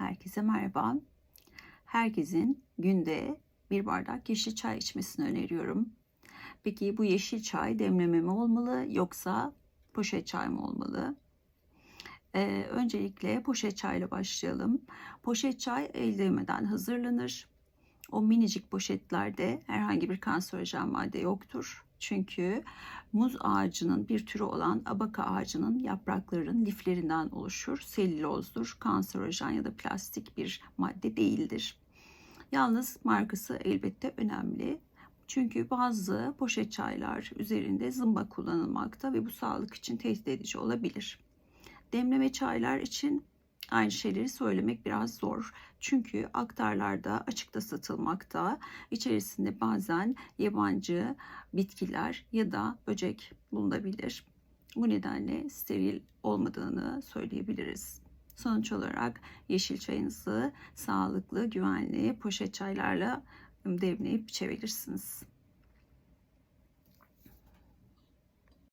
Herkese merhaba. Herkesin günde bir bardak yeşil çay içmesini öneriyorum. Peki bu yeşil çay demleme mi olmalı yoksa poşet çay mı olmalı? Ee, öncelikle poşet çayla başlayalım. Poşet çay el değmeden hazırlanır. O minicik poşetlerde herhangi bir kanserojen madde yoktur. Çünkü muz ağacının bir türü olan abaka ağacının yapraklarının liflerinden oluşur. Selülozdur, kanserojen ya da plastik bir madde değildir. Yalnız markası elbette önemli. Çünkü bazı poşet çaylar üzerinde zımba kullanılmakta ve bu sağlık için tehdit edici olabilir. Demleme çaylar için aynı şeyleri söylemek biraz zor. Çünkü aktarlarda açıkta satılmakta. İçerisinde bazen yabancı bitkiler ya da böcek bulunabilir. Bu nedenle steril olmadığını söyleyebiliriz. Sonuç olarak yeşil çayınızı sağlıklı, güvenli poşet çaylarla demleyip içebilirsiniz.